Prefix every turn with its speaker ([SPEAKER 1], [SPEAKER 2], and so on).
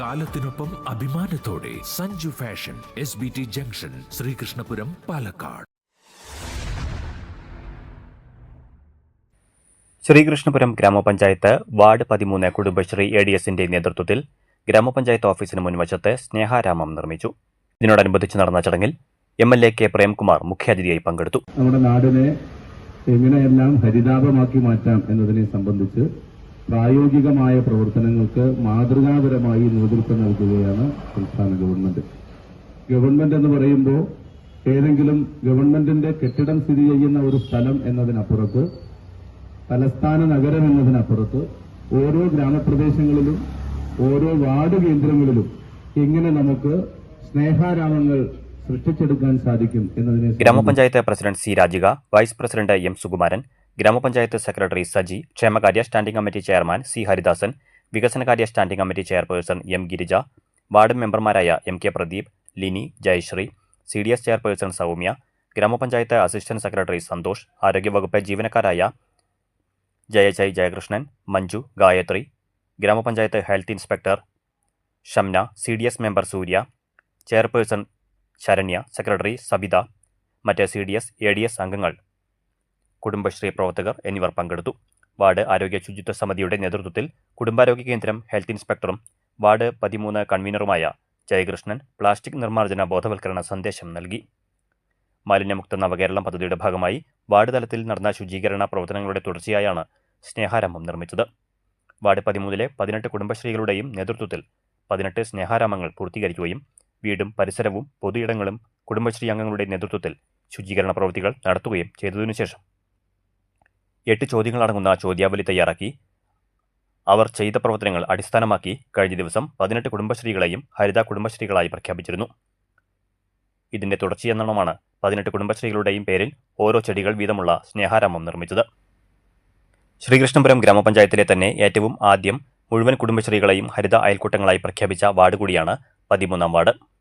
[SPEAKER 1] കാലത്തിനൊപ്പം അഭിമാനത്തോടെ Sanju fashion S B T junction Sreekrishnapuram Palakkad.
[SPEAKER 2] Sreekrishnapuram ഗ്രാമപഞ്ചായത്ത് ward പതിമൂന്ന് Kudumbashree A D എസിന്റെ നേതൃത്വത്തിൽ ഗ്രാമപഞ്ചായത്ത് ഓഫീസിന് മുൻവശത്ത് സ്നേഹാരാമം നിർമ്മിച്ചു. ഇതിനോടനുബന്ധിച്ച് നടന്ന ചടങ്ങിൽ M L A K Premkumar മുഖ്യാതിഥിയായി പങ്കെടുത്തു.
[SPEAKER 3] നമ്മുടെ നാടിനെ എങ്ങനെയെല്ലാം ഹരിതാപമാക്കി മാറ്റാം എന്നതിനെ സംബന്ധിച്ച് പ്രായോഗികമായ പ്രവർത്തനങ്ങൾക്ക് മാതൃകാപരമായി നേതൃത്വം നൽകുകയാണ് സംസ്ഥാന ഗവൺമെന്റ്. ഗവൺമെന്റ് എന്ന് പറയുമ്പോൾ ഏതെങ്കിലും ഗവൺമെന്റിന്റെ കെട്ടിടം സ്ഥിതി ചെയ്യുന്ന ഒരു സ്ഥലം എന്നതിനപ്പുറത്ത് തലസ്ഥാന നഗരം എന്നതിനപ്പുറത്ത് ഓരോ ഗ്രാമപ്രദേശങ്ങളിലും ഓരോ വാർഡ് കേന്ദ്രങ്ങളിലും എങ്ങനെ നമുക്ക് സ്നേഹാരാമങ്ങൾ സൃഷ്ടിച്ചെടുക്കാൻ സാധിക്കും എന്നതിനെ
[SPEAKER 2] ഗ്രാമപഞ്ചായത്ത് president C Rajika vice president M Sukumaran ഗ്രാമപഞ്ചായത്ത് സെക്രട്ടറി സജി ക്ഷേമകാര്യ standing committee chairman C Haridasan വികസനകാര്യ standing committee chairperson M Girija ward മെമ്പർമാരായ M K Pradeep Lini Jayasree C D S chairperson Soumya ഗ്രാമപഞ്ചായത്ത് അസിസ്റ്റന്റ് സെക്രട്ടറി സന്തോഷ് ആരോഗ്യവകുപ്പ് ജീവനക്കാരായ ജയചൈ ജയകൃഷ്ണൻ മഞ്ജു ഗായത്രി ഗ്രാമപഞ്ചായത്ത് health inspector Shamna C D S member Soorya chairperson Saranya secretary Sabitha മറ്റ് C D S A D S അംഗങ്ങൾ. കുടുംബശ്രീ പ്രവർത്തകർ എന്നിവർ പങ്കെടുത്തു. Ward ആരോഗ്യ ശുചിത്വ സമിതിയുടെ നേതൃത്വത്തിൽ കുടുംബാരോഗ്യ കേന്ദ്രം ഹെൽത്ത് ഇൻസ്പെക്ടറും വാർഡ് പതിമൂന്ന് കൺവീനറുമായ ജയകൃഷ്ണൻ പ്ലാസ്റ്റിക് നിർമ്മാർജന ബോധവൽക്കരണ സന്ദേശം നൽകി. മാലിന്യമുക്ത നവകേരളം പദ്ധതിയുടെ ഭാഗമായി വാർഡ് തലത്തിൽ നടന്ന ശുചീകരണ പ്രവർത്തനങ്ങളുടെ തുടർച്ചയായാണ് സ്നേഹാരാമം നിർമ്മിച്ചത്. വാർഡ് പതിമൂന്നിലെ പതിനെട്ട് കുടുംബശ്രീകളുടെയും നേതൃത്വത്തിൽ പതിനെട്ട് സ്നേഹാരാമങ്ങൾ പൂർത്തീകരിക്കുകയും വീടും പരിസരവും പൊതുയിടങ്ങളും കുടുംബശ്രീ അംഗങ്ങളുടെ നേതൃത്വത്തിൽ ശുചീകരണ പ്രവൃത്തികൾ നടത്തുകയും ചെയ്തതിനു ശേഷം എട്ട് ചോദ്യങ്ങളടങ്ങുന്ന ചോദ്യാവലി തയ്യാറാക്കി. അവർ ചെയ്ത പ്രവർത്തനങ്ങൾ അടിസ്ഥാനമാക്കി കഴിഞ്ഞ ദിവസം പതിനെട്ട് കുടുംബശ്രീകളെയും ഹരിത കുടുംബശ്രീകളായി പ്രഖ്യാപിച്ചിരുന്നു. ഇതിന്റെ തുടർച്ചയെന്നോണമാണ് പതിനെട്ട് കുടുംബശ്രീകളുടെയും പേരിൽ ഓരോ ചെടികൾ വീതമുള്ള സ്നേഹാരാമം നിർമ്മിച്ചത്. ശ്രീകൃഷ്ണപുരം ഗ്രാമപഞ്ചായത്തിലെ തന്നെ ഏറ്റവും ആദ്യം മുഴുവൻ കുടുംബശ്രീകളെയും ഹരിത അയൽക്കൂട്ടങ്ങളായി പ്രഖ്യാപിച്ച വാർഡ് കൂടിയാണ് പതിമൂന്നാം വാർഡ്.